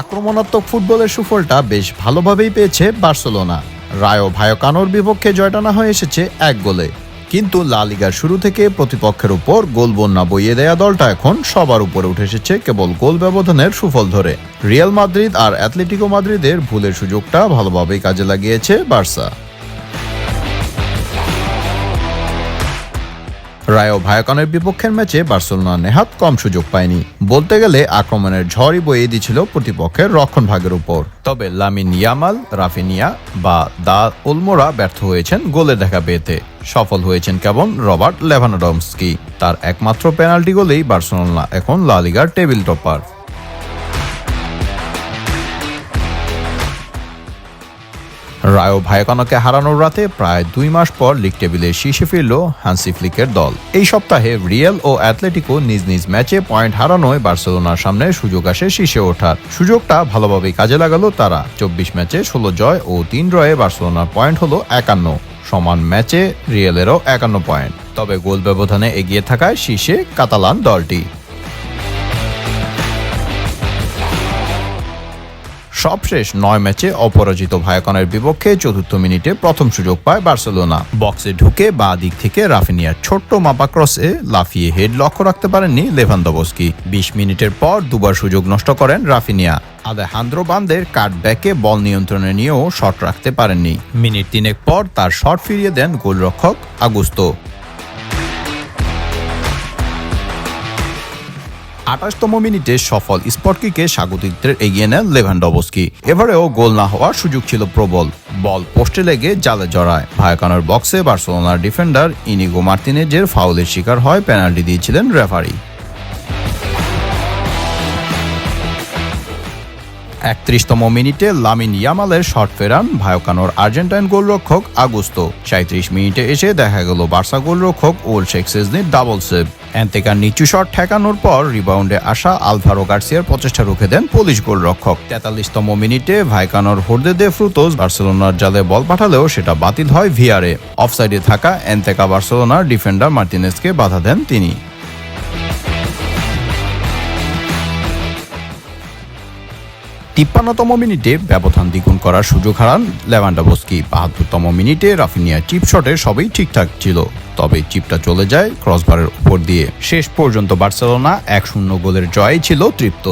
আক্রমণাত্মক ফুটবলের সুফলটা বেশ ভালোভাবেই পেয়েছে বার্সেলোনা। রায়ো ভায়োকানোর বিপক্ষে জয়টানা হয়ে এসেছে এক গোলে। কিন্তু লা লিগার শুরু থেকে প্রতিপক্ষের উপর গোল বন্যা বইয়ে দেয়া দলটা এখন সবার উপরে উঠে এসেছে কেবল গোল ব্যবধানের সুফল ধরে। রিয়াল মাদ্রিদ আর অ্যাথলেটিকো মাদ্রিদের ভুলের সুযোগটা ভালোভাবেই কাজে লাগিয়েছে বার্সা। রায়ো ভায়াকনের বিপক্ষের ম্যাচে বার্সেলোনা নেহাত কম সুযোগ পায়নি। বলতে গেলে আক্রমণের ঝড়ই বইয়ে দিয়েছিল প্রতিপক্ষের রক্ষণ ভাগের উপর। তবে লামিন ইয়ামাল, রাফিনিয়া বা দা উলমোরা ব্যর্থ হয়েছেন গোলে দেখা পেতে। সফল হয়েছেন কেমন রবার্ট লেভানোডমস্কি। তার একমাত্র পেনাল্টি গোলেই বার্সেলোনা এখন লালিগার টেবিল টপার। রায়ো ভায়াকানোকে হারানোর রাতে প্রায় দুই মাস পর লিগ টেবিলে শীর্ষে ফিরল হান্সি ফ্লিকের দল। এই সপ্তাহে রিয়েল ও অ্যাথলেটিকো নিজ নিজ ম্যাচে পয়েন্ট হারানোয় বার্সেলোনার সামনে সুযোগ আসে শীর্ষে ওঠার। সুযোগটা ভালোভাবেই কাজে লাগালো তারা। চব্বিশ ম্যাচে ষোলো জয় ও তিন রয়ে বার্সেলোনার পয়েন্ট হলো একান্ন। সমান ম্যাচে রিয়েলেরও একান্ন পয়েন্ট। তবে গোল ব্যবধানে এগিয়ে থাকায় শীর্ষে কাতালান দলটি। সবশেষ নয় ম্যাচে অপরাজিত ভায়াকনের বিপক্ষে চতুর্থ মিনিটে প্রথম সুযোগ পায় বার্সেলোনা। বক্সে ঢুকে বা দিক থেকে রাফিনিয়ার ছোট্ট মাপা ক্রসে লাফিয়ে হেড লক্ষ্য রাখতে পারেননি লেভানদবস্কি বিশ মিনিটের পর দুবার সুযোগ নষ্ট করেন রাফিনিয়া। আলেহান্দ্রো বান্দের কাটব্যাকে বল নিয়ন্ত্রণে নিয়েও শট রাখতে পারেননি। মিনিট তিনেক পর তার শট ফিরিয়ে দেন গোলরক্ষক আগুস্তো। আঠাশতম মিনিটে সফল স্পটকিকে স্বাগতিকদের এগিয়ে নেন লেভানডবস্কি এবারেও গোল না হওয়ার সুযোগ ছিল প্রবল। বল পোস্টে লেগে জালে জড়ায়। ভায়াকানোর বক্সে বার্সেলোনার ডিফেন্ডার ইনিগো মার্তিনেজের ফাউলের শিকার হয় পেনাল্টি দিয়েছিলেন রেফারি। একত্রিশতম মিনিটে লামিন ইয়ামালের শট ফেরান ভায়োকানোর আর্জেন্টাইন গোলরক্ষক আগুস্তো। সাঁত্রিশ মিনিটে এসে দেখা গেল বার্সা গোলরক্ষক ওল শেখ সেজনির ডাবল সেভ। অ্যান্তেকার নিচু শট ঠেকানোর পর রিবাউন্ডে আসা আলভারো গার্সিয়ার প্রচেষ্টা রুখে দেন পুলিশ গোলরক্ষক। তেতাল্লিশতম মিনিটে ভাইকানোর হোর্দে দে ফ্রুতোস বার্সেলোনার জালে বল পাঠালেও সেটা বাতিল হয় ভিআরে অফসাইডে থাকা অ্যান্তেকা বার্সেলোনার ডিফেন্ডার মার্টিনেসকে বাধা দেন তিনি। তিপ্পান্নতম মিনিটে ব্যবধান দ্বিগুণ করার সুযোগ হারান লেভান্ডাবস্কি। বাহাত্তরতম মিনিটে রাফিনিয়া চিপ শটে সবই ঠিকঠাক ছিল, তবে চিপটা চলে যায় ক্রসবারের উপর দিয়ে। শেষ পর্যন্ত বার্সেলোনা এক শূন্য গোলের জয় ছিল তৃপ্ত।